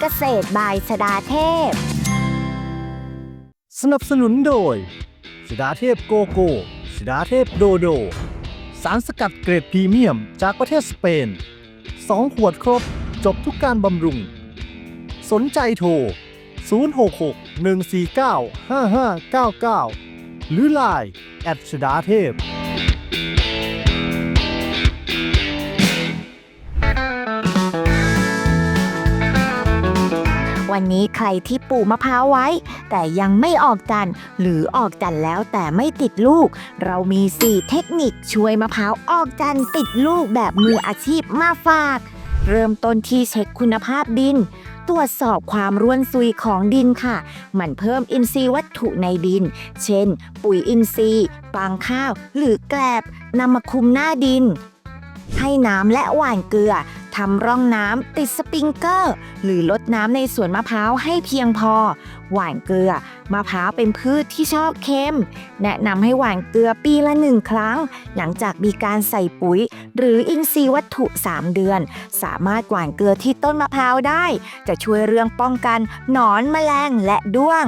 เกษตรบายสดาเทพ สนับสนุนโดย สดาเทพโกโก้สดาเทพโดโด สารสกัดเกรดพรีเมียมจากประเทศสเปน 2 ขวดครบ จบทุกการบำรุง สนใจโทร 066 149 5599 หรือ Line แอดชดาเทพ วันนี้ใครที่ปลูกมะพร้าวไว้ แต่ยังไม่ออกจันหรือออกจันแล้วแต่ไม่ติดลูก เรามี 4 เทคนิคช่วยมะพร้าวออกจันติดลูกแบบมืออาชีพมาฝาก เริ่มต้นที่เช็คคุณภาพดิน ตรวจสอบความร่วนซุยของดินค่ะ มันเพิ่มอินทรีย์วัตถุในดิน เช่น ปุ๋ยอินทรีย์ฟางข้าว หรือแกลบนำมาคุมหน้าดิน ให้น้ำและหว่านเกลือ ทำร่องน้ำติดสปริงเกอร์ หรือลดน้ำในสวนมะพร้าวให้เพียงพอ หว่านเกลือ มะพร้าวเป็นพืชที่ชอบเค็ม แนะนำให้หว่านเกลือปีละหนึ่งครั้ง หลังจากมีการใส่ปุ๋ย หรืออินทรีย์วัตถุ 3 เดือน สามารถหว่านเกลือที่ต้นมะพร้าวได้ จะช่วยเรื่องป้องกันหนอนแมลงและด้วง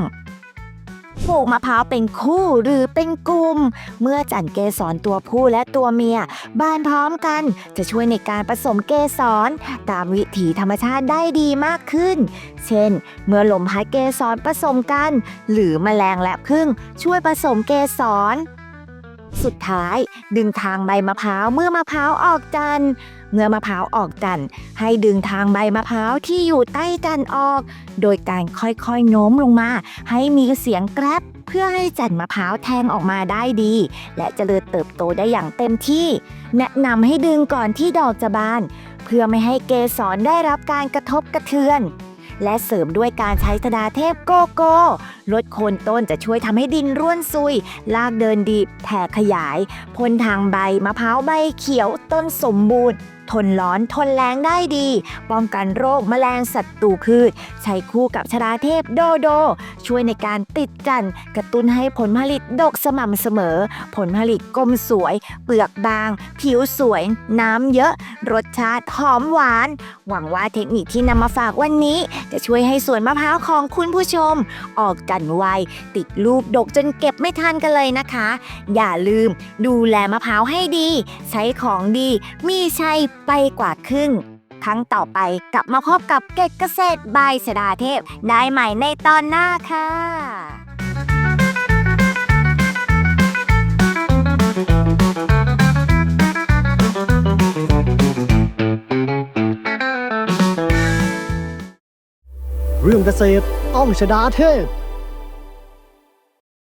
ปลูกมะพร้าวเป็นคู่หรือเป็นกลุ่ม เมื่อจันเกสรตัวผู้และตัวเมีย บานพร้อมกันจะช่วยในการผสมเกสรตามวิถีธรรมชาติได้ดีมากขึ้น เช่น เมื่อลมพัดเกสรผสมกัน หรือแมลงและผึ้งช่วยผสมเกสร สุดท้าย ดึงทางใบมะพร้าวเมื่อมะพร้าวออกจันเมื่อมะพร้าวออกจันให้ดึงทางใบมะพร้าวที่อยู่ใต้จันออก โดยการค่อยๆโน้มลงมา ให้มีเสียงแกรบเพื่อให้จันมะพร้าวแทงออกมาได้ดี และเจริญเติบโตได้อย่างเต็มที่ แนะนำให้ดึงก่อนที่ดอกจะบาน เพื่อไม่ให้เกสรได้รับการกระทบกระเทือน และเสริมด้วยการใช้ธดาเทพโกโก้ลดโคนต้นจะช่วยทำให้ดินร่วนซุย ลากเดินดีแผ่ขยายพ่นทางใบมะพร้าวใบเขียวต้นสมบูรณ์ทนร้อนทนแรงได้ดี ป้องกันโรคแมลงศัตรูพืช ใช้คู่กับชราเทพโดโด ช่วยในการติดจันทร์กระตุ้นให้ผลผลิตดกสม่ำเสมอ ผลผลิตกลมสวย เปลือกบาง ผิวสวย น้ำเยอะ รสชาติหอมหวาน หวังว่าเทคนิคที่นำมาฝากวันนี้ จะช่วยให้สวนมะพร้าวของคุณผู้ชม ออกจทร์ไว ติดลูกดกจนเก็บไม่ทันกันเลยนะคะ อย่าลืมดูแลมะพร้าวให้ดี ใช้ของดี มีชัยไปกว่าครึ่งครั้งต่อไปกลับมาพบกับเกตเกษตรบายสดาเทพ ได้ใหม่ในตอนหน้าค่ะเรื่องเกษตรต้องชดาเทพ